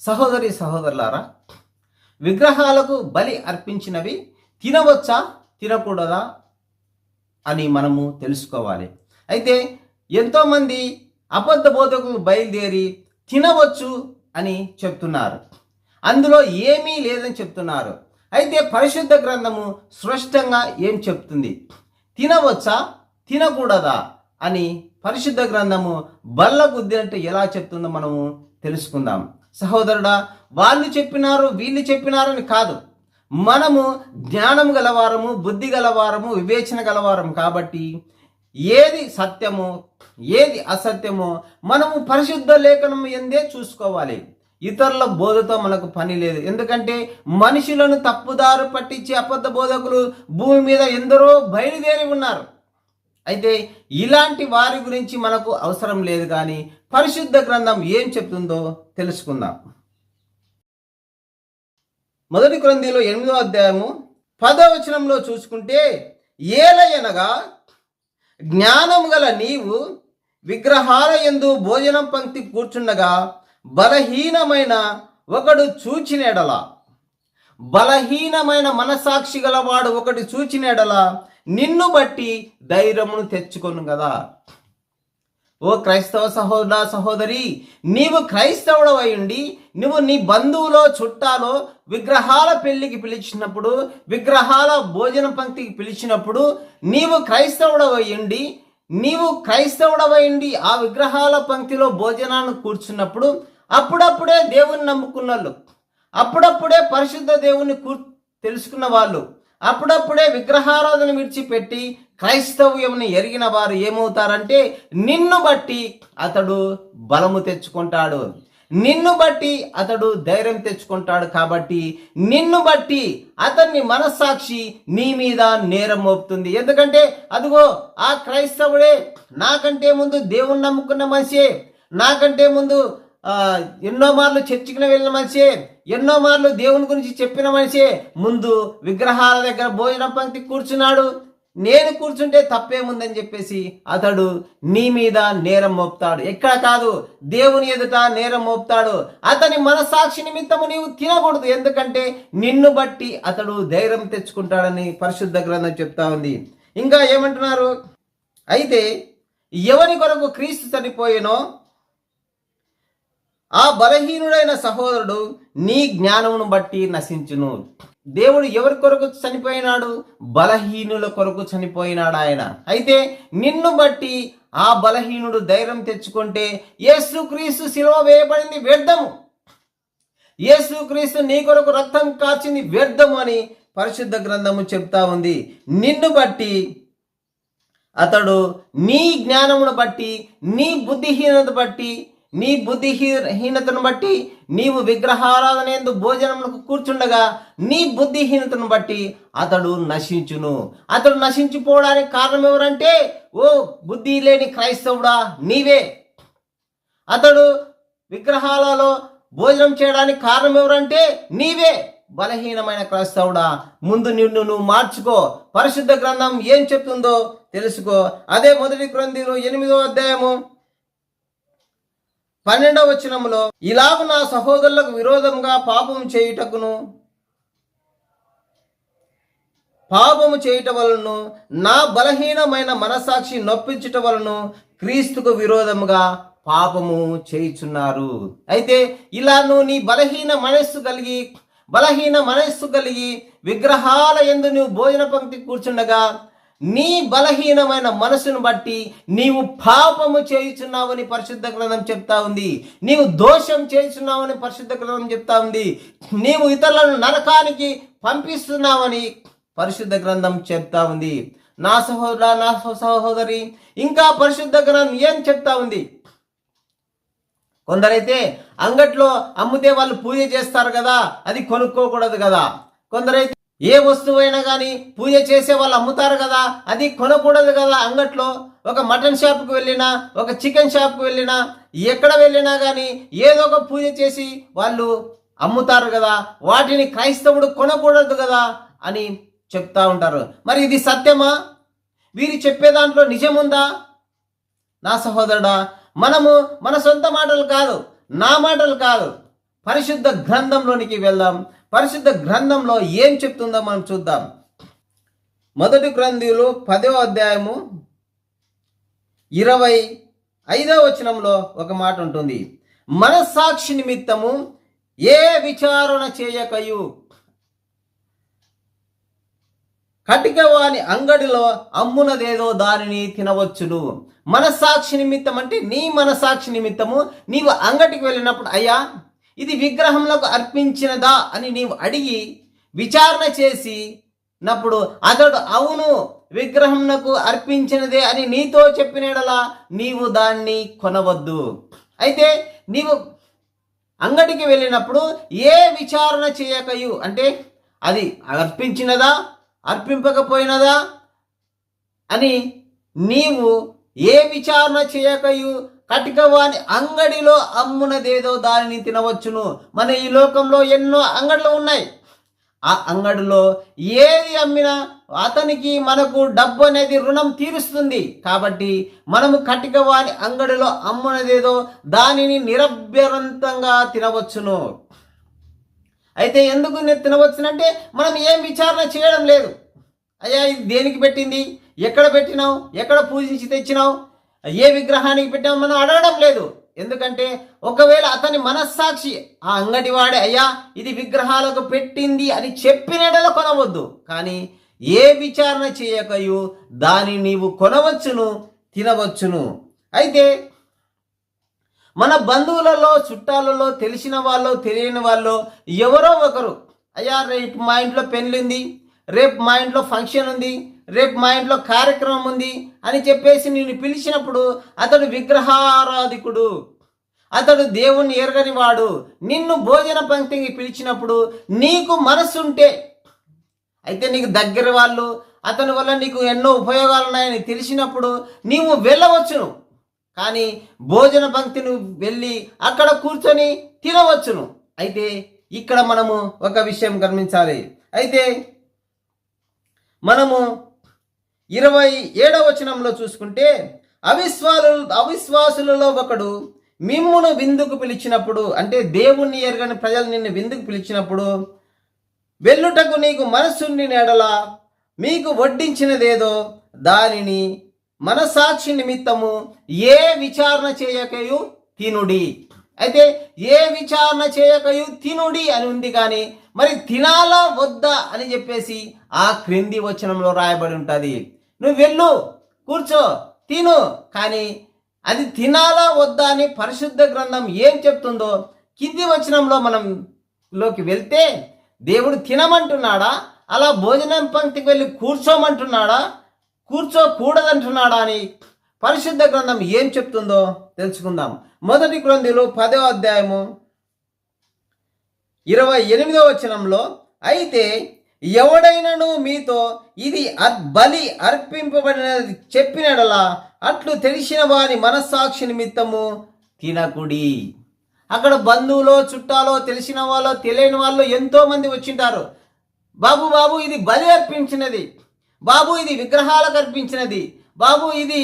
సహోదరి సహోదరులారా విగ్రహాలకు బలి అర్పించినవి తినవచ్చా తినకూడదా అని మనము తెలుసుకోవాలి. అయితే ఎంతోమంది అబద్ధ బోధకులు బయలుదేరి తినవచ్చు అని చెప్తున్నారు. అందులో ఏమీ లేదని చెప్తున్నారు. అయితే పరిశుద్ధ గ్రంథము స్పష్టంగా ఏం చెప్తుంది? తినవచ్చా తినకూడదా అని పరిశుద్ధ గ్రంథము బల్ల గుద్దినట్టు ఎలా చెప్తుందో మనము తెలుసుకుందాం. సహోదరుడా వాళ్ళు చెప్పినారు వీళ్ళు చెప్పినారని కాదు. మనము జ్ఞానం గలవారము బుద్ధి గలవారము వివేచన గలవారం కాబట్టి ఏది సత్యమో ఏది అసత్యమో మనము పరిశుద్ధ లేఖనం ఎందే చూసుకోవాలి. ఇతరుల బోధతో మనకు పని లేదు. ఎందుకంటే మనుషులను తప్పుదారు పట్టించే అబద్ధ బోధకులు భూమి మీద ఎందరో బయలుదేరి ఉన్నారు. అయితే ఇలాంటి వారి గురించి మనకు అవసరం లేదు కానీ పరిశుద్ధ గ్రంథం ఏం చెప్తుందో తెలుసుకుందాం. మొదటి గ్రంథిలో ఎనిమిదో అధ్యాయము పదవచనంలో చూసుకుంటే ఏలయనగా జ్ఞానం గల నీవు విగ్రహాల ఎందు భోజనం పంక్తి కూర్చుండగా బలహీనమైన ఒకడు చూచినేడల. బలహీనమైన మనసాక్షి గలవాడు ఒకటి చూచినెడల. నిన్ను బట్టి ధైర్యమును తెచ్చుకొను కదా. ఓ క్రైస్తవ సహోదర సహోదరి నీవు క్రైస్తవుడు అయ్యుండి నువ్వు నీ బంధువులో చుట్టాలో విగ్రహాల పెళ్ళికి పిలిచినప్పుడు విగ్రహాల భోజన పంక్తికి పిలిచినప్పుడు నీవు క్రైస్తవుడు అయ్యుండి నీవు క్రైస్తవుడవైండి ఆ విగ్రహాల పంక్తిలో భోజనాన్ని కూర్చున్నప్పుడు అప్పుడప్పుడే దేవుని నమ్ముకున్న వాళ్ళు అప్పుడప్పుడే పరిశుద్ధ దేవుని కూ తెలుసుకున్న వాళ్ళు అప్పుడప్పుడే విగ్రహారాధన విడిచిపెట్టి క్రైస్తవ్యంని ఎరిగిన వారు ఏమవుతారంటే నిన్ను బట్టి అతడు బలము తెచ్చుకుంటాడు. నిన్ను బట్టి అతడు ధైర్యం తెచ్చుకుంటాడు కాబట్టి నిన్ను బట్టి అతన్ని మనస్సాక్షి నీ మీద నేరం మోపుతుంది. ఎందుకంటే అదిగో ఆ క్రైస్తవుడే నాకంటే ముందు దేవుణ్ణి నమ్ముకున్న మనిషే. నాకంటే ముందు ఎన్నో మార్లు చర్చికి వెళ్ళిన మనిషే. ఎన్నో మార్లు దేవుని గురించి చెప్పిన మనిషే. ముందు విగ్రహాల దగ్గర భోజనం పంక్తి కూర్చున్నాడు. నేను కూర్చుంటే తప్పేముందని చెప్పేసి అతడు నీ మీద నేరం మోపుతాడు. ఎక్కడ కాదు దేవుని ఎదుట నేరం మోపుతాడు. అతని మనసాక్షి నిమిత్తము నీవు తినకూడదు. ఎందుకంటే నిన్ను బట్టి అతడు ధైర్యం తెచ్చుకుంటాడని పరిశుద్ధ గ్రంథం చెప్తా ఉంది. ఇంకా ఏమంటున్నారు? అయితే ఎవరి కొరకు క్రీస్తు చనిపోయేనో ఆ బలహీనుడైన సహోదరుడు నీ జ్ఞానమును బట్టి నశించును. దేవుడు ఎవరి కొరకు చనిపోయినాడు? బలహీనుల కొరకు చనిపోయినాడు ఆయన. అయితే నిన్ను బట్టి ఆ బలహీనుడు ధైర్యం తెచ్చుకుంటే యేసుక్రీస్తు శిలువ వేయబడింది వ్యర్థము. యేసుక్రీస్తు నీ కొరకు రక్తం కాచింది వ్యర్థము అని పరిశుద్ధ గ్రంథము చెప్తా ఉంది. నిన్ను బట్టి అతడు నీ జ్ఞానమును బట్టి నీ బుద్ధిహీనత బట్టి నీ బుద్ధిహీనతను బట్టి నీవు విగ్రహారాధన ఎందు భోజనములకు కూర్చుండగా నీ బుద్ధిహీనతను బట్టి అతడు నశించును. అతడు నశించిపోవడానికి కారణం ఎవరంటే ఓ బుద్ధి లేని క్రైస్తవుడా నీవే. అతడు విగ్రహాలలో భోజనం చేయడానికి కారణం ఎవరంటే నీవే. బలహీనమైన క్రైస్తవుడా ముందు నిన్ను నువ్వు మార్చుకో. పరిశుద్ధ గ్రంథం ఏం చెప్తుందో తెలుసుకో. అదే మొదటి గ్రంథిలో ఎనిమిదో అధ్యాయము పన్నెండవ వచనంలో ఇలాగు నా సహోదరులకు విరోధంగా పాపం చేయుటకును పాపము చేయుట వలన నా బలహీనమైన మనసాక్షి నొప్పించుట వలన క్రీస్తుకు విరోధముగా పాపము చేయుచున్నారు. అయితే ఇలా నువ్వు నీ బలహీన మనస్సు కలిగి బలహీన మనస్సు కలిగి విగ్రహాల ఎందు నువ్వు భోజన పంక్తి కూర్చుండగా నీ బలహీనమైన మనసును బట్టి నీవు పాపము చేయుచున్నావని పరిశుద్ధ గ్రంథం చెప్తా ఉంది. నీవు దోషం చేయుచున్నావని పరిశుద్ధ గ్రంథం చెప్తా ఉంది. నీవు ఇతరులను నరకానికి పంపిస్తున్నావని పరిశుద్ధ గ్రంథం చెప్తా ఉంది. నా సహోదర నా సహోదరి ఇంకా పరిశుద్ధ గ్రంథం ఏం చెప్తా ఉంది? కొందరైతే అంగట్లో అమ్మితే వాళ్ళు పూజ చేస్తారు కదా అది కొనుక్కోకూడదు కదా. కొందరైతే ఏ వస్తువైనా కానీ పూజ చేసే వాళ్ళు అమ్ముతారు కదా అది కొనకూడదు కదా అంగట్లో. ఒక మటన్ షాప్కి వెళ్ళినా ఒక చికెన్ షాప్కి వెళ్ళినా ఎక్కడ వెళ్ళినా కానీ ఏదో ఒక పూజ చేసి వాళ్ళు అమ్ముతారు కదా వాటిని క్రైస్తవుడు కొనకూడదు కదా అని చెప్తా ఉంటారు. మరి ఇది సత్యమా? వీరు చెప్పే దాంట్లో నిజముందా? నా సహోదరుడా మనము మన సొంత మాటలు కాదు నా మాటలు కాదు పరిశుద్ధ గ్రంథంలోనికి వెళ్దాం. పరిశుద్ధ గ్రంథంలో ఏం చెప్తుందో మనం చూద్దాం. మొదటి గ్రంథులు పదవ అధ్యాయము ఇరవై ఐదవ వచనంలో ఒక మాట ఉంటుంది. మనస్సాక్షి నిమిత్తము ఏ విచారణ చేయకయు? కటిక వాని అంగడిలో అమ్మునదేదో దానిని తినవచ్చును. మనస్సాక్షి నిమిత్తం అంటే నీ మనస్సాక్షి నిమిత్తము. నీవు అంగటికి వెళ్ళినప్పుడు అయ్యా ఇది విగ్రహంలోకి అర్పించినదా అని నీవు అడిగి విచారణ చేసి నప్పుడు అతడు అవును విగ్రహంనకు అర్పించినదే అని నీతో చెప్పినడలా నీవు దాన్ని కొనవద్దు. అయితే నీవు అంగడికి వెళ్ళినప్పుడు ఏ విచారణ చేయకయు? అంటే అది అర్పించినదా అర్పింపకపోయినదా అని నీవు ఏ విచారణ చేయకయు? కటికవాని అంగడిలో అమ్మునదేదో దానిని తినవచ్చును. మన ఈ లోకంలో ఎన్నో అంగడులు ఉన్నాయి. ఆ అంగడిలో ఏది అమ్మినా అతనికి మనకు డబ్బు అనేది రుణం తీరుస్తుంది. కాబట్టి మనము కటిక వాని అంగడిలో అమ్మునదేదో దానిని నిరభ్యరంతంగా తినవచ్చును. అయితే ఎందుకు నేను తినవచ్చునంటే మనం ఏం విచారణ చేయడం లేదు. అయ్యా ఇది దేనికి పెట్టింది? ఎక్కడ పెట్టినావు? ఎక్కడ పూజించి తెచ్చినావు? ఏ విగ్రహానికి పెట్టామో మనం అడగడం లేదు. ఎందుకంటే ఒకవేళ అతని మనస్సాక్షి ఆ అంగడివాడే అయ్యా ఇది విగ్రహాలకు పెట్టింది అని చెప్పినడలో కొనవద్దు. కానీ ఏ విచారణ చేయకయు దాన్ని నీవు కొనవచ్చును తినవచ్చును. అయితే మన బంధువులలో చుట్టాలలో తెలిసిన వాళ్ళు తెలియని వాళ్ళు ఎవరో ఒకరు అయ్యా రేపు మా ఇంట్లో పెళ్ళి ఉంది రేపు మా ఇంట్లో ఫంక్షన్ ఉంది రేపు మా ఇంట్లో కార్యక్రమం ఉంది అని చెప్పేసి నిన్ను పిలిచినప్పుడు అతడు విగ్రహారాధికుడు. అతడు దేవుణ్ణి ఎరగని వాడు. నిన్ను భోజన పంక్తికి పిలిచినప్పుడు నీకు మనసుంటే. అయితే నీకు దగ్గర వాళ్ళు అతని వల్ల నీకు ఎన్నో ఉపయోగాలు ఉన్నాయని తెలిసినప్పుడు నీవు వెళ్ళవచ్చును. కానీ భోజన పంక్తిని వెళ్ళి అక్కడ కూర్చొని తినవచ్చును. అయితే ఇక్కడ మనము ఒక విషయం గమనించాలి. అయితే మనము ఇరవై ఏడవ వచనంలో చూసుకుంటే అవిశ్వాలు అవిశ్వాసులలో ఒకడు మిమ్మును విందుకు పిలిచినప్పుడు అంటే దేవుణ్ణి ఎరగని ప్రజలు నిన్ను విందుకు పిలిచినప్పుడు వెళ్ళుటకు నీకు మనస్సుని నెడల మీకు వడ్డించినదేదో దానిని మనసాక్షి నిమిత్తము ఏ విచారణ చేయకయు తినుడి. అయితే ఏ విచారణ చేయకయు తినుడి అని ఉంది కానీ మరి తినాలా వద్దా అని చెప్పేసి ఆ క్రింది వచనంలో రాయబడి ఉంటుంది. నువ్వు వెళ్ళు కూర్చో తిను. కానీ అది తినాలా వద్దా అని పరిశుద్ధ గ్రంథం ఏం చెప్తుందో కింది వచనంలో మనం లోకి వెళ్తే దేవుడు తినమంటున్నాడా? అలా భోజనం పంక్తికి వెళ్ళి కూర్చోమంటున్నాడా? కూర్చోకూడదంటున్నాడా అని పరిశుద్ధ గ్రంథం ఏం చెప్తుందో తెలుసుకుందాం. మొదటి గ్రంథులు పదో అధ్యాయము ఇరవై ఎనిమిదో వచనంలో అయితే ఎవడైనను మీతో ఇది బలి అర్పింపబడినది చెప్పినడలా అట్లు తెలిసిన వారి మనస్సాక్షి నిమిత్తము తినకుడి. అక్కడ బంధువులో చుట్టాలో తెలిసిన వాళ్ళో తెలియని వాళ్ళు ఎంతో మంది వచ్చింటారు. బాబు బాబు ఇది బలి అర్పించినది. బాబు ఇది విగ్రహాలకు అర్పించినది. బాబు ఇది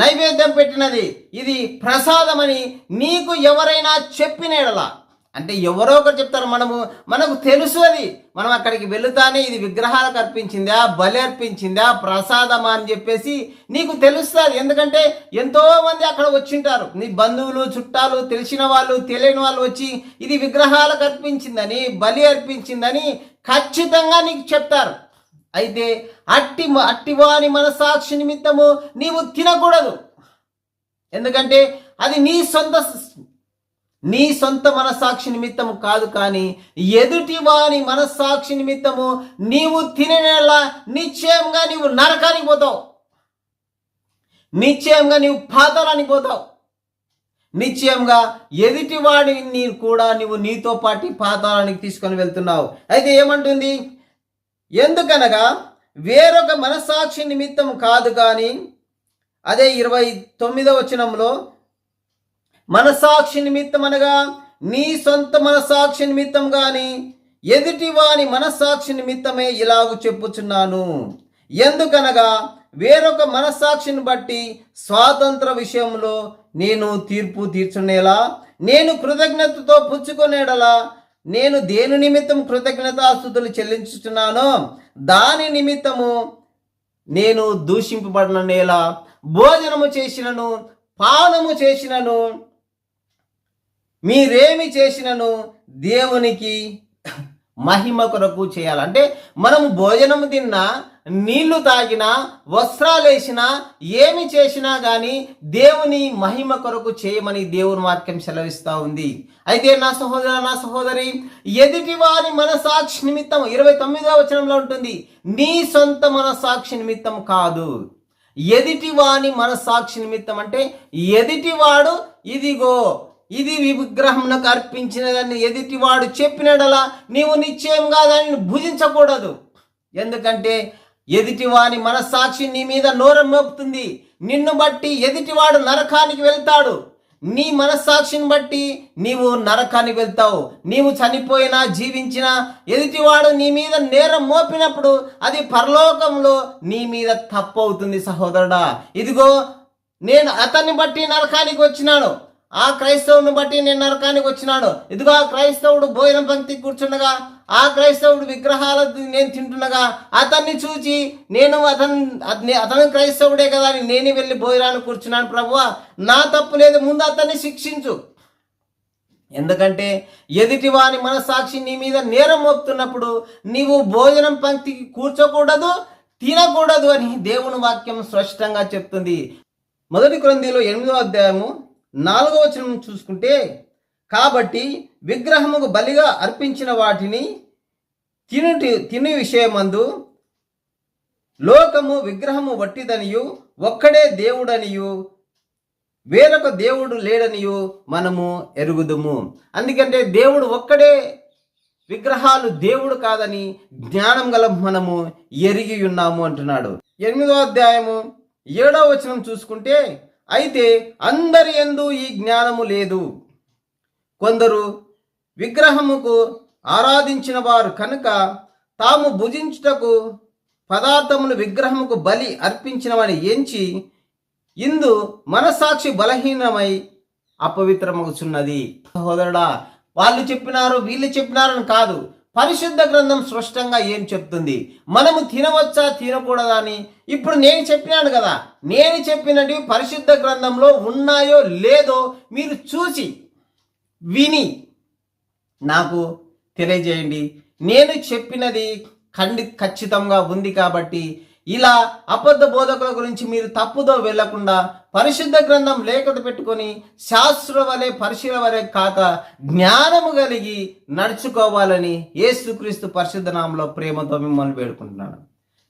నైవేద్యం పెట్టినది. ఇది ప్రసాదమని నీకు ఎవరైనా చెప్పినేడలా. అంటే ఎవరో ఒకరు చెప్తారు మనము మనకు తెలుసు అది. మనం అక్కడికి వెళుతానే ఇది విగ్రహాలకు అర్పించిందా బలి అర్పించిందా ప్రసాదమా అని చెప్పేసి నీకు తెలుస్తుంది. ఎందుకంటే ఎంతోమంది అక్కడ వచ్చింటారు. నీ బంధువులు చుట్టాలు తెలిసిన వాళ్ళు తెలియని వాళ్ళు వచ్చి ఇది విగ్రహాలకు అర్పించిందని బలి అర్పించిందని ఖచ్చితంగా నీకు చెప్తారు. అయితే అట్టి అట్టివాని మనసాక్షి నిమిత్తము నీవు తినకూడదు. ఎందుకంటే అది నీ సొంత నీ సొంత మనస్సాక్షి నిమిత్తము కాదు కానీ ఎదుటి వాని మనస్సాక్షి నిమిత్తము నీవు తినేలా నిశ్చయంగా నీవు నరకానికి పోతావు. నిశ్చయంగా నీవు పాతాళానికి పోతావు. నిశ్చయంగా ఎదుటి వాడిని కూడా నీవు నీతో పాటి పాతాలానికి తీసుకొని వెళ్తున్నావు. అయితే ఏమంటుంది? ఎందుకనగా వేరొక మనస్సాక్షి నిమిత్తం కాదు కానీ అదే ఇరవై తొమ్మిదవ వచనంలో మనసాక్షి నిమిత్తం అనగా నీ సొంత మనసాక్షి నిమిత్తం గాని ఎదుటి వాని మనస్సాక్షి నిమిత్తమే ఇలాగు చెప్పుచున్నాను. ఎందుకనగా వేరొక మనస్సాక్షిని బట్టి స్వాతంత్ర విషయంలో నేను తీర్పు తీర్చునేలా నేను కృతజ్ఞతతో పుచ్చుకునేడలా నేను దేని నిమిత్తం కృతజ్ఞతాస్థుతులు చెల్లించుచున్నానో దాని నిమిత్తము నేను దూషింపబడిన నేల భోజనము చేసినను పానము చేసినను మీరేమి చేసినను దేవునికి మహిమ కొరకు చేయాలంటే మనం భోజనం తిన్నా నీళ్ళు తాగినా వస్త్రాలేసినా ఏమి చేసినా కానీ దేవుని మహిమ కొరకు చేయమని దేవుని వాక్యం సెలవిస్తూ ఉంది. అయితే నా సహోదర నా సహోదరి ఎదుటి వారి మనసాక్షి నిమిత్తం ఇరవై తొమ్మిదవ వచనంలో ఉంటుంది నీ సొంత మనసాక్షి నిమిత్తం కాదు. ఎదిటి వాని మనసాక్షి నిమిత్తం అంటే ఎదిటివాడు ఇదిగో ఇది విగ్రహంకు అర్పించినదని ఎదుటివాడు చెప్పినడలా నీవు నిశ్చయంగా దానిని భుజించకూడదు. ఎందుకంటే ఎదుటివాని మనస్సాక్షి నీ మీద నోరం మోపుతుంది. నిన్ను బట్టి ఎదుటివాడు నరకానికి వెళ్తాడు. నీ మనస్సాక్షిని బట్టి నీవు నరకానికి వెళ్తావు. నీవు చనిపోయినా జీవించినా ఎదుటివాడు నీ మీద నేరం మోపినప్పుడు అది పరలోకంలో నీ మీద తప్పు అవుతుంది సహోదరుడా. ఇదిగో నేను అతన్ని బట్టి నరకానికి వచ్చినాను. ఆ క్రైస్తవుని బట్టి నేను నరకానికి వచ్చినాడు. ఇదిగో ఆ క్రైస్తవుడు భోజనం పంక్తి కూర్చుండగా ఆ క్రైస్తవుడు విగ్రహాల నేను తింటుండగా అతన్ని చూచి నేను అతను అతను క్రైస్తవుడే కదా అని నేను వెళ్ళి భోజనాన్ని కూర్చున్నాను ప్రభువా. నా తప్పు లేదు ముందు అతన్ని శిక్షించు. ఎందుకంటే ఎదుటివాని మనసాక్షి నీ మీద నేరం మోపుతున్నప్పుడు నీవు భోజనం పంక్తికి కూర్చోకూడదు తినకూడదు అని దేవుని వాక్యం స్పష్టంగా చెప్తుంది. మొదటి క్రందిలో ఎనిమిదో అధ్యాయము నాలుగో వచనం చూసుకుంటే కాబట్టి విగ్రహముకు బలిగా అర్పించిన వాటిని తినుటి తిని విషయమందు లోకము విగ్రహము వట్టిదనియు ఒక్కడే దేవుడనియు వేరొక దేవుడు లేడనియు మనము ఎరుగుదుము. అందుకంటే దేవుడు ఒక్కడే విగ్రహాలు దేవుడు కాదని జ్ఞానం గల మనము ఎరిగి ఉన్నాము అంటున్నాడు. ఎనిమిదో అధ్యాయము ఏడో వచనం చూసుకుంటే అయితే అందరి ఎందు ఈ జ్ఞానము లేదు. కొందరు విగ్రహముకు ఆరాధించిన వారు కనుక తాము భుజించుటకు పదార్థములు విగ్రహముకు బలి అర్పించినవని ఎంచి ఇందు మనసాక్షి బలహీనమై అపవిత్రమగుచున్నది. సహోదరుడా వాళ్ళు చెప్పినారు వీళ్ళు చెప్పినారని కాదు. పరిశుద్ధ గ్రంథం స్పష్టంగా ఏం చెప్తుంది? మనము తినవచ్చా తినకూడదా అని? ఇప్పుడు నేను చెప్పినాను కదా. నేను చెప్పినవి పరిశుద్ధ గ్రంథంలో ఉన్నాయో లేదో మీరు చూసి విని నాకు తెలియజేయండి. నేను చెప్పినది ఖండి ఖచ్చితంగా ఉంది కాబట్టి ఇలా అబద్ధ బోధకుల గురించి మీరు తప్పుదో వెళ్ళకుండా పరిశుద్ధ గ్రంథం లేఖత పెట్టుకొని శాస్త్ర వలె పరిశీల వలె కాక జ్ఞానము కలిగి నడుచుకోవాలని యేసుక్రీస్తు పరిశుద్ధ నామంలో ప్రేమతో మిమ్మల్ని వేడుకుంటున్నాను.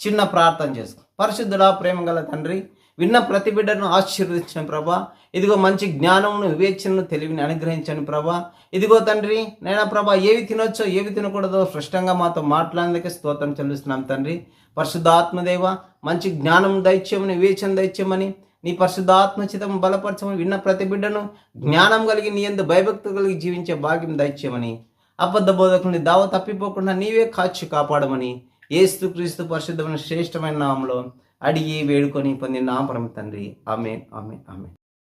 చిన్న ప్రార్థన చేసుకో పరిశుద్ధుడా ప్రేమ గల తండ్రి విన్న ప్రతి బిడ్డను ఆశీర్వదించిన ప్రభా. ఇదిగో మంచి జ్ఞానమును వివేచనను తెలివిని అనుగ్రహించండి ప్రభా. ఇదిగో తండ్రి నేనా ప్రభా ఏవి తినొచ్చో ఏవి తినకూడదో స్పష్టంగా మాతో మాట్లాడేందుకే స్తోత్రం చెల్లిస్తున్నాం తండ్రి. పరిశుద్ధాత్మదేవ మంచి జ్ఞానం దైత్యమని వివేచన దైత్యమని నీ పరిశుద్ధాత్మ చితం బలపరచమని విన్న ప్రతి బిడ్డను జ్ఞానం కలిగి నీ ఎందు భయభక్తులు కలిగి జీవించే భాగ్యం దైత్యమని అబద్ధ బోధకుని దావ తప్పిపోకుండా నీవే కాచి కాపాడమని ఏస్తు క్రీస్తు పరిశుద్ధమైన శ్రేష్టమైన నామంలో అడిగి వేడుకొని పొందిన నా పరమ తండ్రి. ఆమె ఆమె ఆమె